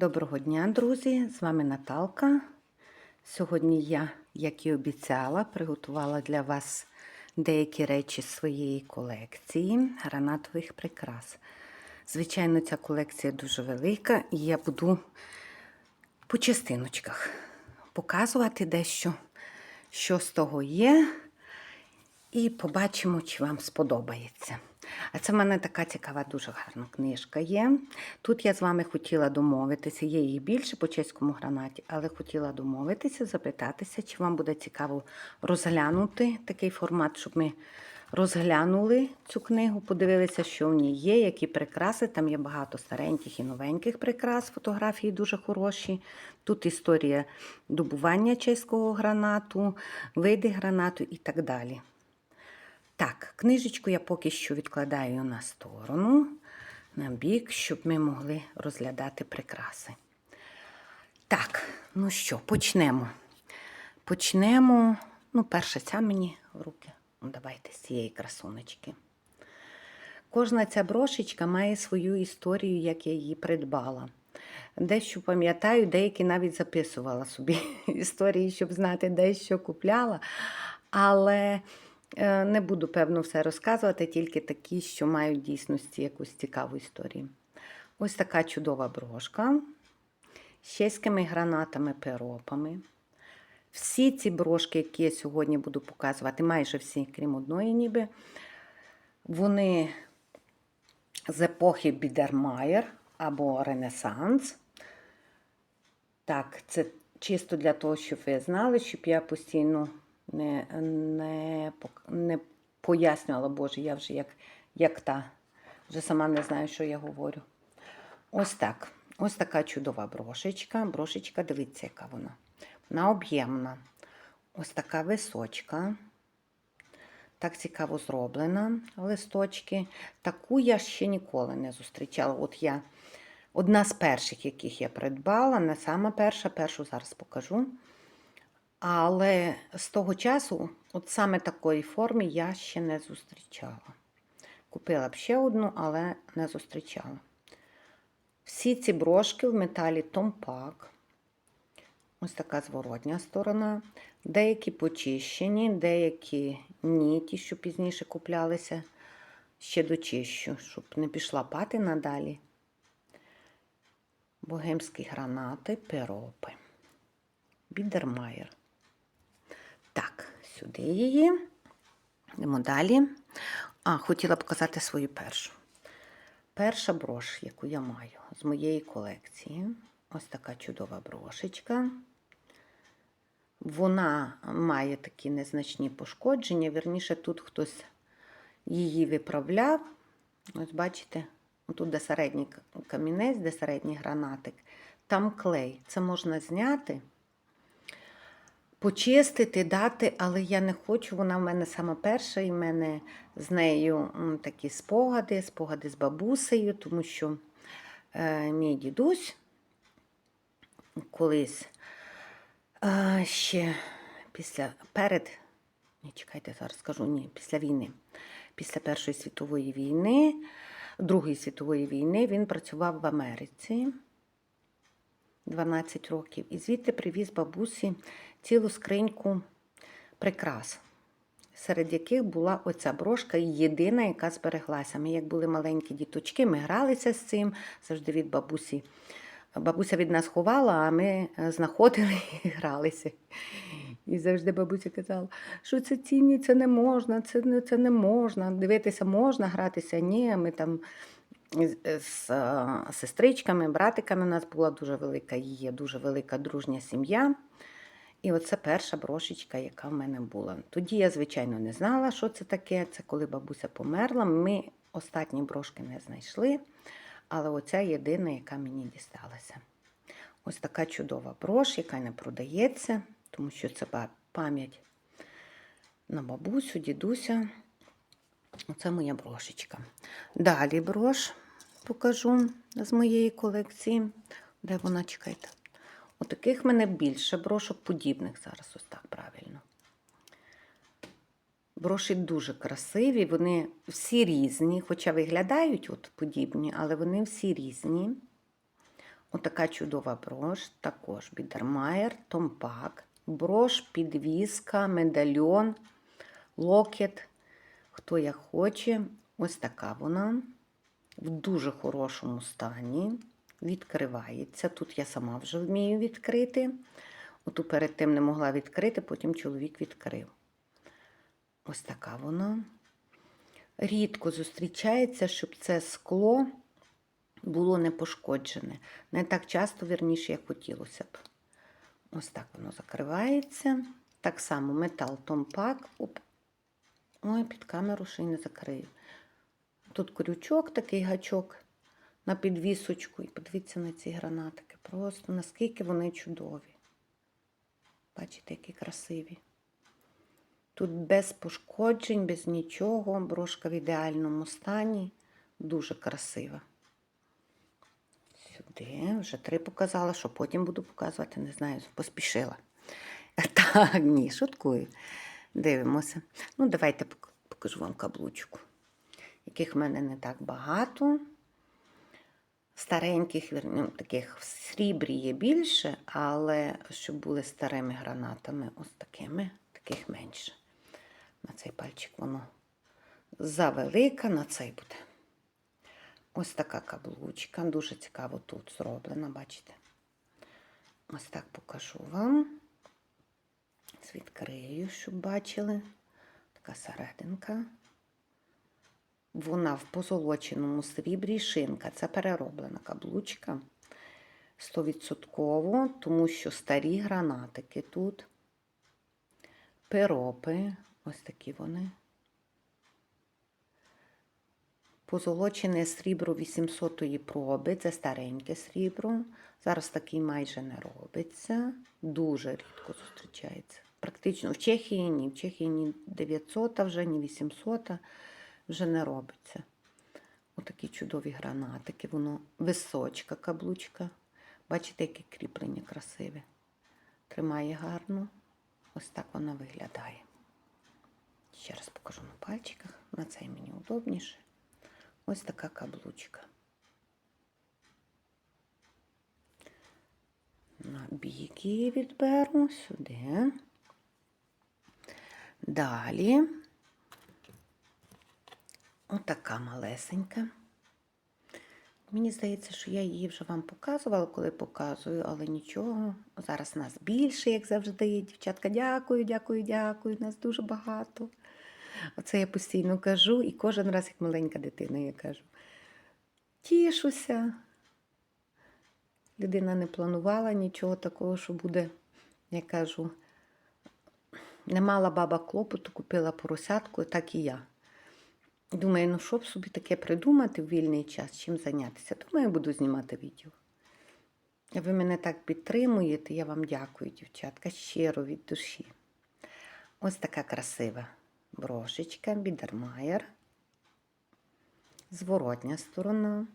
Доброго дня, друзі! З вами Наталка. Сьогодні я, як і обіцяла, приготувала для вас деякі речі з своєї колекції гранатових прикрас. Звичайно, ця колекція дуже велика, і я буду по частиночках показувати дещо, що з того є, і побачимо, чи вам сподобається. А це в мене така цікава, дуже гарна книжка є. Тут я з вами хотіла домовитися, є їх більше по чеському гранаті, але хотіла домовитися, запитатися, чи вам буде цікаво розглянути такий формат, щоб ми розглянули цю книгу, подивилися, що в ній є, які прикраси. Там є багато стареньких і новеньких прикрас, фотографії дуже хороші. Тут історія добування чеського гранату, види гранату і так далі. Так, книжечку я поки що відкладаю на сторону, на бік, щоб ми могли розглядати прикраси. Так, ну що, почнемо. Почнемо. Ну, перша ця мені в руки. Ну, давайте з цієї красунечки. Кожна ця брошечка має свою історію, як я її придбала. Дещо пам'ятаю, деякі навіть записувала собі історії, щоб знати, де що купляла. Але не буду, певно, все розказувати, тільки такі, що мають дійсності якусь цікаву історію. Ось така чудова брошка з чеськими гранатами, перопами. Всі ці брошки, які я сьогодні буду показувати, майже всі, крім одної, ніби, вони з епохи Бідермайер або Ренесанс. Так, це чисто для того, щоб ви знали, щоб я постійно не, не, не пояснювала, Боже, я вже як, як та, вже сама не знаю, що я говорю. Ось так. Ось така чудова брошечка. Брошечка, дивіться, яка вона. Вона об'ємна. Ось така височка. Так цікаво зроблена листочки. Таку я ще ніколи не зустрічала. От я одна з перших, яких я придбала, не сама перша, першу зараз покажу. Але з того часу, от саме такої форми, я ще не зустрічала. Купила б ще одну, але не зустрічала. Всі ці брошки в металі Томпак. Ось така зворотня сторона. Деякі почищені, деякі ні, ті, що пізніше куплялися. Ще дочищу, щоб не пішла патина далі. Богемські гранати, перопи. Бідермайер. Сюди її. Йдемо далі. А, хотіла показати свою першу. Перша брош, яку я маю з моєї колекції. Ось така чудова брошечка. Вона має такі незначні пошкодження. Вірніше, тут хтось її виправляв. Ось бачите, тут де середній камінець, де середній гранатик, там клей. Це можна зняти, почистити, дати, але я не хочу. Вона в мене сама перша, і в мене з нею такі спогади, спогади з бабусею, тому що е, мій дідусь колись е, ще після перед, ні, чекайте, зараз скажу, ні, після війни, після Першої світової війни, Другої світової війни він працював в Америці 12 років. І звідти привіз бабусі цілу скриньку прикрас, серед яких була оця брошка, єдина, яка збереглася. Ми, як були маленькі діточки, ми гралися з цим завжди від бабусі. Бабуся від нас ховала, а ми е, знаходили і гралися. І завжди бабуся казала, що це цінні, це не можна, це це не можна. Дивитися можна, гратися ні. Ми там з, з е, сестричками, братиками у нас була дуже велика, є дуже велика дружня сім'я. І оце перша брошечка, яка в мене була. Тоді я, звичайно, не знала, що це таке. Це коли бабуся померла. Ми останні брошки не знайшли, але оця єдина, яка мені дісталася. Ось така чудова брош, яка не продається, тому що це пам'ять на бабусю, дідуся. Оце моя брошечка. Далі брош покажу з моєї колекції. Де вона, чекайте? Отаких мене більше брошок подібних зараз, ось так правильно. Броші дуже красиві, вони всі різні, хоча виглядають от подібні, але вони всі різні. Отака чудова брош, також Бідермайер, Томпак, брош, підвіска, медальйон, локет. Хто як хоче. Ось така вона в дуже хорошому стані. Відкривається. Тут я сама вже вмію відкрити. Оту перед тим не могла відкрити, потім чоловік відкрив. Ось така вона. Рідко зустрічається, щоб це скло було не пошкоджене. Не так часто, вірніше, як хотілося б. Ось так воно закривається. Так само метал томпак. Ой, під камеру ще й не закрию. Тут крючок, такий гачок на підвісочку. І подивіться на ці гранатики. Просто наскільки вони чудові. Бачите, які красиві. Тут без пошкоджень, без нічого. Брошка в ідеальному стані. Дуже красива. Сюди, вже три показала, що потім буду показувати, не знаю, поспішила. Так, ні, шуткую. Дивимося. Ну, давайте покажу вам каблучку, яких в мене не так багато. Стареньких, ну, таких в срібрі є більше, але щоб були старими гранатами, ось такими, таких менше. На цей пальчик воно завелика, на цей буде. Ось така каблучка. Дуже цікаво тут зроблена, бачите? Ось так покажу вам. Відкрию, щоб бачили. Така серединка. Вона в позолоченому срібрі шинка. Це перероблена каблучка. 100%, тому що старі гранатики тут. Пиропи. Ось такі вони. Позолочене срібро 800-ї проби, це стареньке срібро. Зараз такий майже не робиться. Дуже рідко зустрічається. Практично в Чехії ні. В Чехії ні 900 вже, ні 800 вже не робиться. Отакі чудові гранатики. Воно височка каблучка. Бачите, яке кріплення красиве. Тримає гарно. Ось так вона виглядає. Ще раз покажу на пальчиках. На цей мені удобніше. Ось така каблучка. На бік її відберу сюди. Далі. Отака малесенька. Мені здається, що я її вже вам показувала, коли показую, але нічого. Зараз нас більше, як завжди. Дівчатка, дякую, дякую, дякую. Нас дуже багато. Оце я постійно кажу, і кожен раз, як маленька дитина, я кажу. Тішуся. Людина не планувала нічого такого, що буде, я кажу, не мала баба клопоту, купила поросятку, так і я. Думаю, ну що б собі таке придумати в вільний час, чим зайнятися. Думаю, буду знімати відео. Ви мене так підтримуєте, я вам дякую, дівчатка, щиро від душі. Ось така красива брошечка, бідермайер. Зворотня сторона.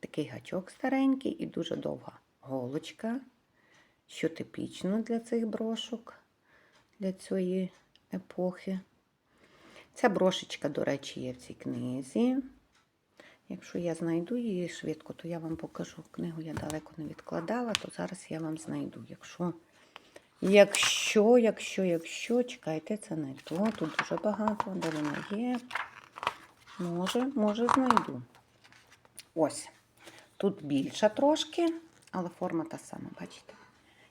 Такий гачок старенький і дуже довга голочка, що типічно для цих брошок, для цієї епохи. Ця брошечка, до речі, є в цій книзі. Якщо я знайду її швидко, то я вам покажу. Книгу я далеко не відкладала, то зараз я вам знайду. Якщо, якщо, якщо, якщо, чекайте, це не то. Тут дуже багато, де вона є. Може, може, знайду. Ось. Тут більша трошки, але форма та сама, бачите?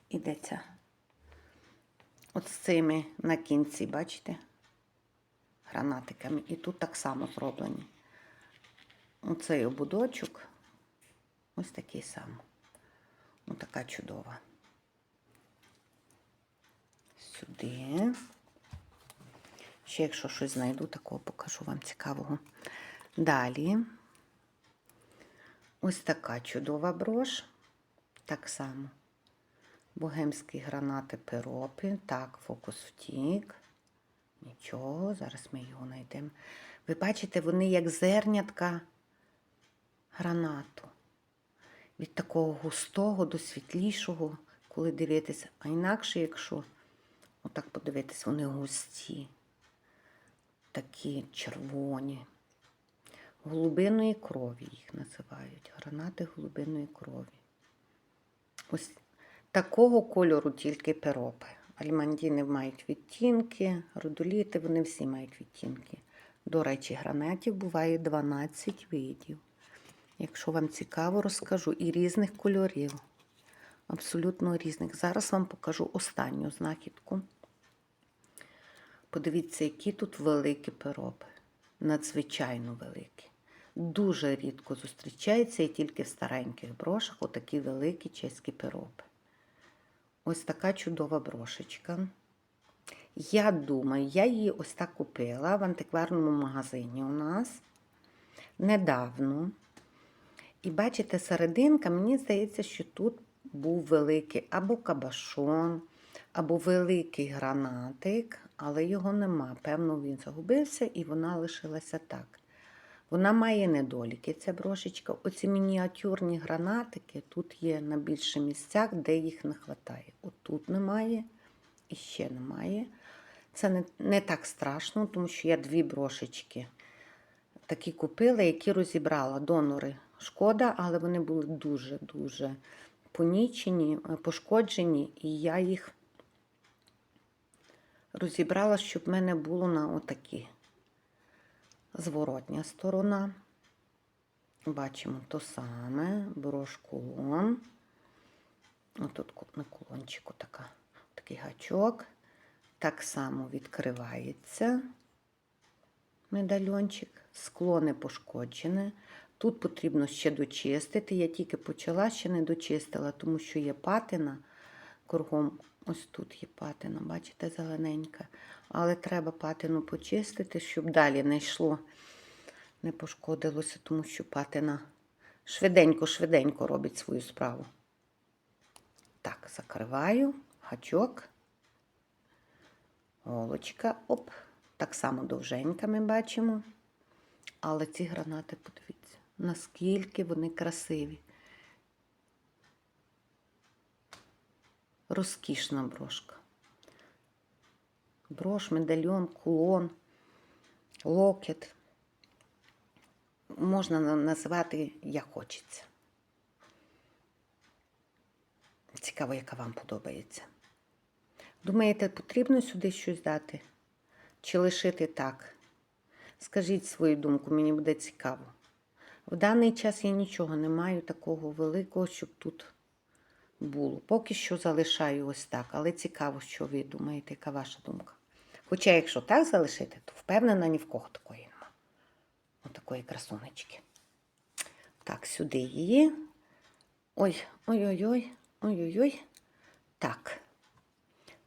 Ідеться. От з цими на кінці, бачите? Гранатиками. І тут так само зроблені. Оцей ободочок. Ось такий сам. Ось така чудова. Сюди. Ще, якщо щось знайду, такого покажу вам цікавого. Далі. Ось така чудова брош. Так само. Богемські гранати пиропи. Так, фокус втік. Нічого, зараз ми його знайдемо. Ви бачите, вони як зернятка гранату. Від такого густого до світлішого, коли дивитися. А інакше, якщо отак подивитись, вони густі, такі червоні. Голубиної крові їх називають. Гранати голубиної крові. Ось такого кольору тільки пиропи. Альмандіни мають відтінки, родоліти, вони всі мають відтінки. До речі, гранатів буває 12 видів. Якщо вам цікаво, розкажу і різних кольорів. Абсолютно різних. Зараз вам покажу останню знахідку. Подивіться, які тут великі пиропи. Надзвичайно великі. Дуже рідко зустрічається і тільки в стареньких брошах отакі великі чеські пиропи. Ось така чудова брошечка. Я думаю, я її ось так купила в антикварному магазині у нас недавно. І бачите, серединка, мені здається, що тут був великий або кабашон, або великий гранатик, але його нема. Певно, він загубився і вона лишилася так. Вона має недоліки, ця брошечка. Оці мініатюрні гранатики тут є на більше місцях, де їх не вистачає. Отут немає і ще немає. Це не, не так страшно, тому що я дві брошечки такі купила, які розібрала донори. Шкода, але вони були дуже-дуже понічені, е, пошкоджені, і я їх розібрала, щоб в мене було на отакі. Зворотня сторона. Бачимо то саме, брош кулон. Отут на кулончику така, такий гачок. Так само відкривається медальончик. Скло не пошкоджене. Тут потрібно ще дочистити. Я тільки почала, ще не дочистила, тому що є патина кругом. Ось тут є патина, бачите, зелененька. Але треба патину почистити, щоб далі не йшло, не пошкодилося, тому що патина швиденько-швиденько робить свою справу. Так, закриваю гачок. Голочка, оп, так само довженька ми бачимо. Але ці гранати, подивіться, наскільки вони красиві. Розкішна брошка. Брош, медальйон, кулон, локет. Можна на- назвати як хочеться. Цікаво, яка вам подобається. Думаєте, потрібно сюди щось дати? Чи лишити так? Скажіть свою думку, мені буде цікаво. В даний час я нічого не маю такого великого, щоб тут було. Поки що залишаю ось так, але цікаво, що ви думаєте, яка ваша думка. Хоча, якщо так залишити, то впевнена, ні в кого такої нема. Отакої красунечки. Так, сюди її. Ой, ой-ой-ой, ой-ой-ой. Так.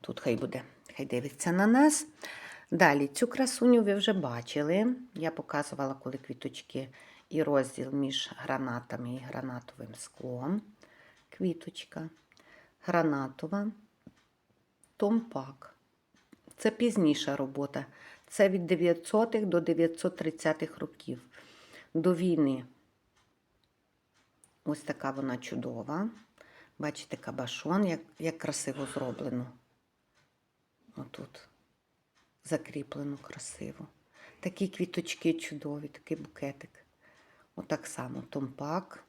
Тут хай буде, хай дивиться на нас. Далі, цю красуню ви вже бачили. Я показувала, коли квіточки і розділ між гранатами і гранатовим склом. Квіточка, гранатова, томпак. Це пізніша робота. Це від 900-х до 930-х років. До війни. Ось така вона чудова. Бачите, кабашон, як, як красиво зроблено. Отут закріплено красиво. Такі квіточки чудові, такий букетик. Отак само томпак,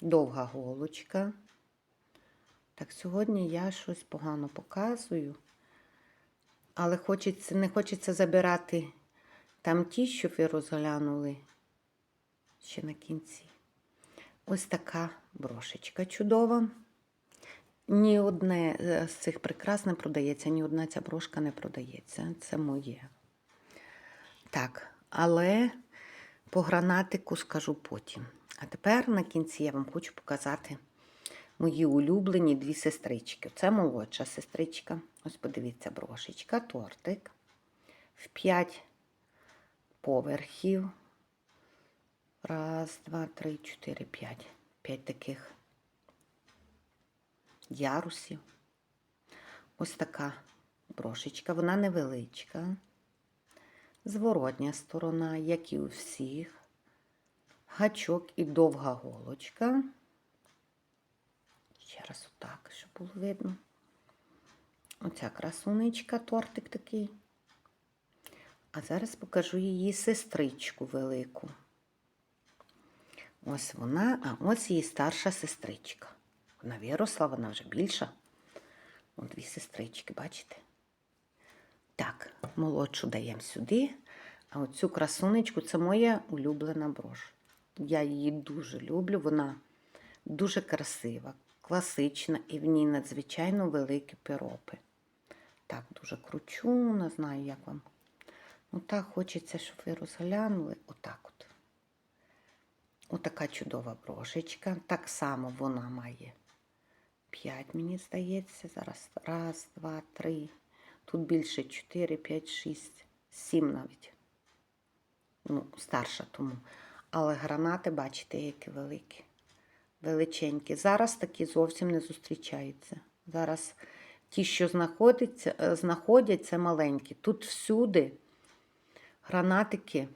довга голочка. Так, сьогодні я щось погано показую, але хочеться, не хочеться забирати там ті, що ви розглянули ще на кінці. Ось така брошечка чудова. Ні одне е, з цих прикрас не продається, ні одна ця брошка не продається. Це моє. Так, але по гранатику скажу потім. А тепер на кінці я вам хочу показати мої улюблені дві сестрички. Це молодша сестричка. Ось подивіться, брошечка, тортик. В 5 поверхів. Раз, два, три, чотири, п'ять. П'ять таких ярусів. Ось така брошечка, вона невеличка. Зворотня сторона, як і у всіх. Гачок і довга голочка. Ще раз отак, щоб було видно. Оця красунечка, тортик такий. А зараз покажу її сестричку велику. Ось вона, а ось її старша сестричка. Вона виросла, вона вже більша. От дві сестрички, бачите? Так, молодшу даємо сюди. А оцю красунечку це моя улюблена брош. Я її дуже люблю. Вона дуже красива, класична і в ній надзвичайно великі пиропи. Так, дуже кручу, не знаю, як вам. Ну так хочеться, щоб ви розглянули. Отак от. Отака чудова брошечка. Так само вона має 5, мені здається. Зараз раз, два, три. Тут більше 4, 5, 6, 7 навіть. Ну, старша тому. Але гранати, бачите, які великі. Величенькі. Зараз такі зовсім не зустрічаються. Зараз ті, що знаходяться, е, знаходяться маленькі. Тут всюди гранатики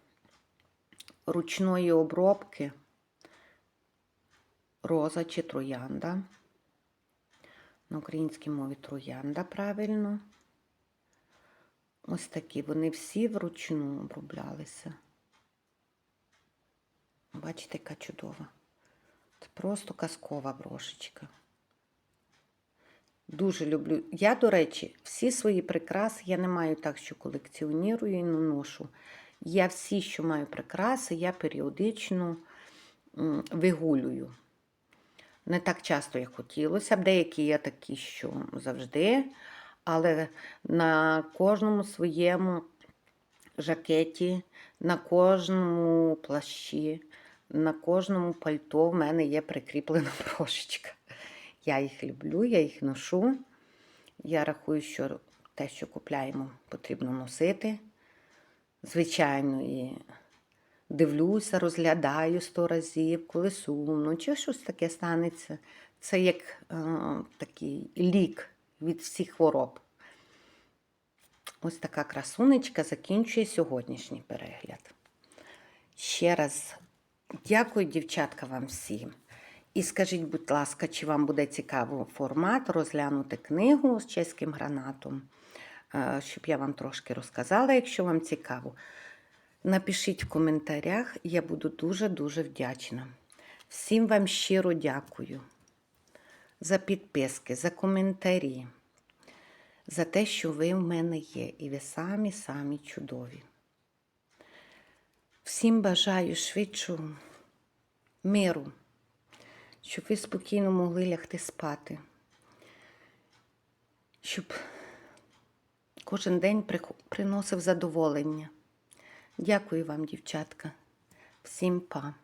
ручної обробки, роза чи троянда. На українській мові троянда правильно. Ось такі. Вони всі вручну оброблялися. Бачите, яка чудова. Це просто казкова брошечка. Дуже люблю. Я, до речі, всі свої прикраси, я не маю так, що колекціонірую і не ношу. Я всі, що маю прикраси, я періодично вигулюю. Не так часто, як хотілося б. Деякі є такі, що завжди, але на кожному своєму жакеті, на кожному плащі, на кожному пальто в мене є прикріплена брошечка. Я їх люблю, я їх ношу. Я рахую, що те, що купляємо, потрібно носити. Звичайно, і дивлюся, розглядаю сто разів, коли сумно, чи щось таке станеться. Це як е, такий лік від всіх хвороб. Ось така красунечка закінчує сьогоднішній перегляд. Ще раз дякую, дівчатка, вам всім. І скажіть, будь ласка, чи вам буде цікаво формат розглянути книгу з чеським гранатом, е, щоб я вам трошки розказала, якщо вам цікаво. Напишіть в коментарях, я буду дуже-дуже вдячна. Всім вам щиро дякую за підписки, за коментарі, за те, що ви в мене є, і ви самі-самі чудові. Всім бажаю швидшого миру, щоб ви спокійно могли лягти спати, щоб кожен день приносив задоволення. Дякую вам, дівчатка. Всім па.